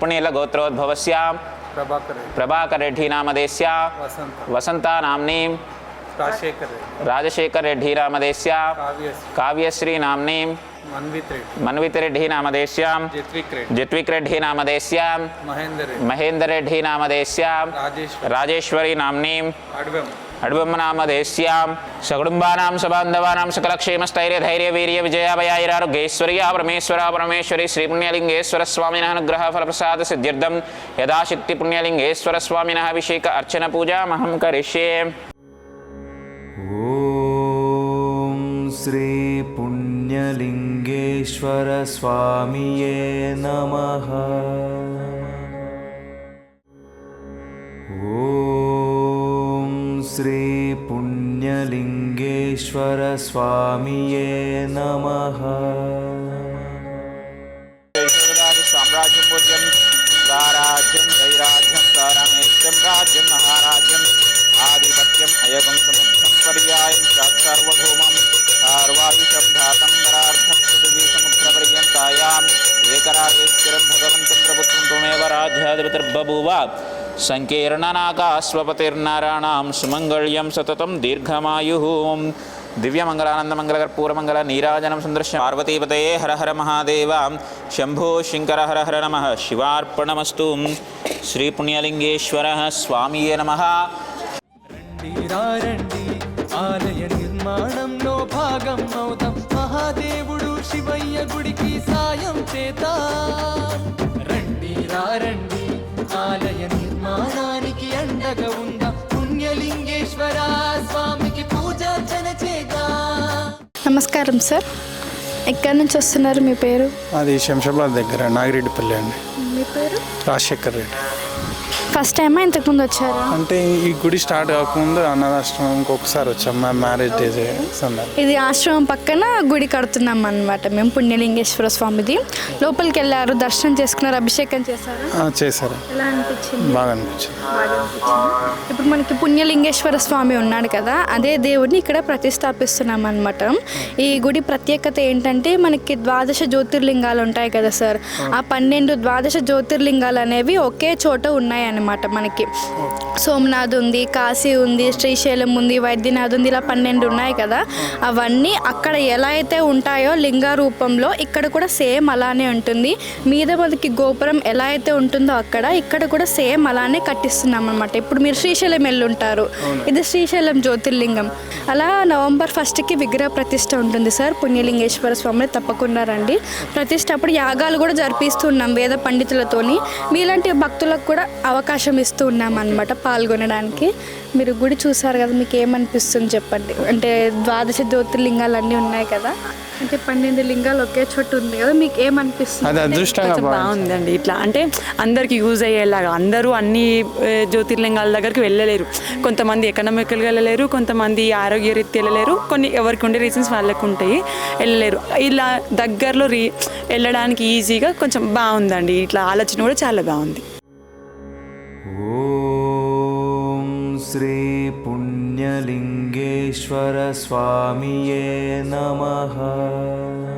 पुण्यलगोत्रोद्भवस्यां प्रभाकरेड्डीनामधेस्या वसन्तानाम्नीं राजशेखररेड्डीनामधेस्या काव्यश्रीनाम्नीं मन्वितरेड्डीनामधेस्यां जित्विकरेड्डीनामधेस्यां महेन्द्ररेड्डीनामधेस्यां राजेश्वरीनाम्नीं అడుబమ్మనామదేశ్యాం సకుటుంబానాం సబాంధవానాం సకలక్షేమస్థైర్య ధైర్య వీర్య విజయాభయాయిరారోగ్యైశ్వర్య పరమేశ్వర పరమేశ్వరి శ్రీపుణ్యలింగేశ్వర స్వామిన అనుగ్రహ ఫలప్రసాద సిద్ధ్యర్థం. యథాశక్తి పుణ్యలింగేశ్వర స్వామిన అభిషేక అర్చన పూజామహం కరిష్యే. శ్రీ పుణ్యలింగేశ్వర స్వామియే నమః. श्रीपुण्यलिङ्गेश्वरस्वामिये नमः। साम्राज्यं पूज्यं स्वराज्यं दैराज्यं स्वरमेष्टं राज्यं महाराज्यम् आधिपत्यम्, अयगं समुद्रं, पर्यायं सार्वभौमं सार्वायुषं धातं సంకీర్ణనాకాస్వపతిర్నారాణం సుమంగళ్యం సతతం దీర్ఘమాయు. దివ్యమంగళానందమంగళకర్పూరమంగళ నీరాజనం సుందర్శ పార్వతీపతయే హర హర మహాదేవ. శంభో శంకర హర హర నమ. శివార్పణమస్తు. శ్రీపుణ్యలింగేశ్వర స్వామియే నమ. ఆలయ నిర్మాణంలో భాగం మహాదేవుడు శివయ్య గుడికి సాయం చేత. నమస్కారం సార్. ఎక్కడి నుంచి వస్తున్నారు మీ పేరు? అది శంషాబాద్ దగ్గర నాగిరెడ్డిపల్లి అండి. మీ పేరు? రాజశేఖర్ రెడ్డి. ఫస్ట్ టైమా? ఇంతకుముందు వచ్చారా? అంటే ఈ గుడి స్టార్ట్ కాకముందు అన్నదాశ్రమం ఇంకొకసారి వచ్చాం. మా మ్యారేజ్ డే ఇది ఆశ్రమం పక్కన గుడి కడుతున్నాం అనమాట మేము పుణ్యలింగేశ్వర స్వామిది. లోపలికి వెళ్ళారు. దర్శనం చేసుకున్నారు. అభిషేకం చేశారు? చేశారు. ఎలా అనిపించింది? బాగా అనిపించింది. ఇప్పుడు మనకి పుణ్యలింగేశ్వర స్వామి ఉన్నాడు కదా అదే దేవుడిని ఇక్కడ ప్రతిష్టాపిస్తున్నాం అనమాట ఈ గుడి ప్రత్యేకత ఏంటంటే మనకి ద్వాదశ జ్యోతిర్లింగాలు ఉంటాయి కదా సార్. ఆ పన్నెండు ద్వాదశ జ్యోతిర్లింగాలు అనేవి ఒకే చోట ఉన్నాయి అన్నమాట మనకి. సోమనాథ్ ఉంది కాశీ ఉంది శ్రీశైలం ఉంది వైద్యనాథ్ ఉంది ఇలా పన్నెండు ఉన్నాయి కదా. అవన్నీ అక్కడ ఎలా అయితే ఉంటాయో లింగ రూపంలో ఇక్కడ కూడా సేమ్ అలానే ఉంటుంది. మీద మనకి గోపురం ఎలా అయితే ఉంటుందో అక్కడ ఇక్కడ కూడా సేమ్ అలానే కట్టిస్తున్నాం అనమాట ఇప్పుడు మీరు శ్రీశైలం వెళ్ళి ఉంటారు ఇది శ్రీశైలం జ్యోతిర్లింగం. అలా నవంబర్ ఫస్ట్కి విగ్రహ ప్రతిష్ట ఉంటుంది సార్. పుణ్యలింగేశ్వర స్వామిని తప్పకుండా రండి. ప్రతిష్ట అప్పుడు యాగాలు కూడా జరిపిస్తున్నాం వేద పండితులతోని. మీలాంటి భక్తులకు కూడా అవకాశం ఇస్తూ ఉన్నాం అనమాట పాల్గొనడానికి. మీరు గుడి చూసారు కదా మీకు ఏమనిపిస్తుంది చెప్పండి? అంటే ద్వాదశ జ్యోతిర్లింగాలు అన్నీ ఉన్నాయి కదా. అంటే పన్నెండు లింగాలు ఒకే చోట ఉంది కదా మీకు ఏమనిపిస్తుంది అది అదృష్టంగా. బాగుందండి. ఇట్లా అంటే అందరికి యూజ్ అయ్యేలాగా అందరూ అన్ని జ్యోతిర్లింగాల దగ్గరికి వెళ్ళలేరు. కొంతమంది ఎకనామికల్గా వెళ్ళలేరు కొంతమంది ఆరోగ్య రీత్యా వెళ్ళలేరు కొన్ని ఎవరికి ఉండే రీజన్స్ వాళ్ళకు ఉంటాయి వెళ్ళలేరు. ఇలా దగ్గరలో రీ వెళ్ళడానికి ఈజీగా కొంచెం బాగుందండి. ఇట్లా ఆలోచన కూడా చాలా బాగుంది. लिङ्गेश्वरस्वामिये नमः।